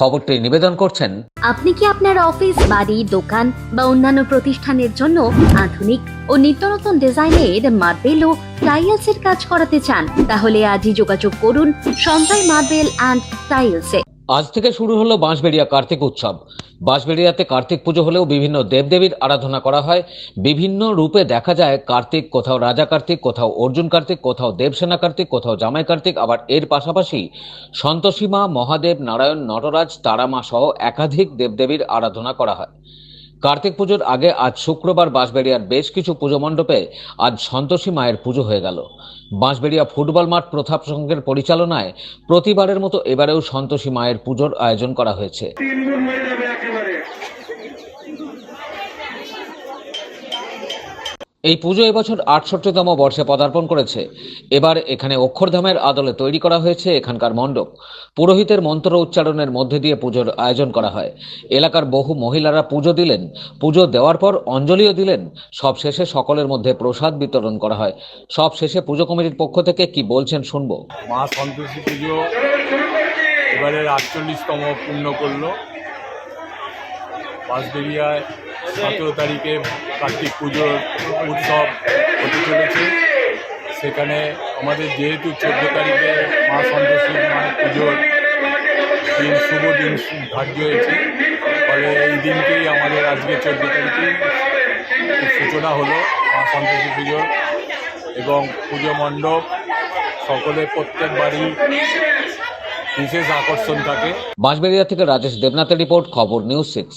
খবরটি নিবেদন করছেন আপনি কি আপনার অফিস, বাড়ি, দোকান বা অন্যান্য প্রতিষ্ঠানের জন্য আধুনিক ও নিত্যনতন ডিজাইনের মার্বেল ও টাইলসের কাজ করাতে চান? তাহলে আজই যোগাযোগ করুন সঞ্জয় মার্বেল অ্যান্ড টাইলসে। আজ থেকে শুরু হলো বাঁশবেড়িয়া কার্তিক উৎসব। বাঁশবেড়িয়াতে কার্তিক পুজো হলেও বিভিন্ন দেবদেবীর আরাধনা করা হয়। বিভিন্ন রূপে দেখা যায় কার্তিক, কোথাও রাজা কার্তিক, কোথাও অর্জুন কার্তিক, কোথাও দেবসেনা কার্তিক, কোথাও জামাই কার্তিক। আবার এর পাশাপাশি সন্তোষীমা মহাদেব, নারায়ণ, নটরাজ তারামা সহ একাধিক দেবদেবীর আরাধনা করা হয়। কার্তিক পুজোর আগে আজ শুক্রবার বাঁশবেড়িয়ার বেশ কিছু পুজো মণ্ডপে আজ সন্তোষী মায়ের পুজো হয়ে গেল। বাঁশবেড়িয়া ফুটবল মাঠ প্রথাপ সংঘের পরিচালনায় প্রতিবারের মতো এবারেও সন্তোষী মায়ের পুজোর আয়োজন করা হয়েছে। এই পুজো এবছর আটষট্টিতম বর্ষে পদার্পণ করেছে। এবার এখানে অক্ষরধামের আদলে তৈরি করা হয়েছে এখানকার মণ্ডপ। পুরোহিতের মন্ত্র উচ্চারণের মধ্যে দিয়ে পুজোর আয়োজন করা হয়। এলাকার বহু মহিলারা পুজো দিলেন, পুজো দেওয়ার পর অঞ্জলিও দিলেন। সব শেষে সকলের মধ্যে প্রসাদ বিতরণ করা হয়। সব শেষে পুজো কমিটির পক্ষ থেকে কি বলছেন শুনব। মা সন্তোষী পুজো এবারের আটচল্লিশতম পূর্ণ করল। বাঁশবেরিয়ায় সতেরো তারিখে কার্তিক পুজোর উৎসব হতে চলেছে। সেখানে আমাদের যেহেতু চোদ্দ তারিখে মা সন্তোষী মা পুজোর দিন, শুভ দিন ধার্য হয়েছে। ফলে এই দিনকেই আমাদের আজকে চোদ্দ তারিখে সূচনা হলো মা সন্তোষী পুজোর এবং পুজো মণ্ডপ সকলে প্রত্যেক বাড়ি বিশেষ আকর্ষণ থাকে। বাঁশবেড়িয়া থেকে রাজেশ দেবনাথের রিপোর্ট, খবর নিউজ সিক্স।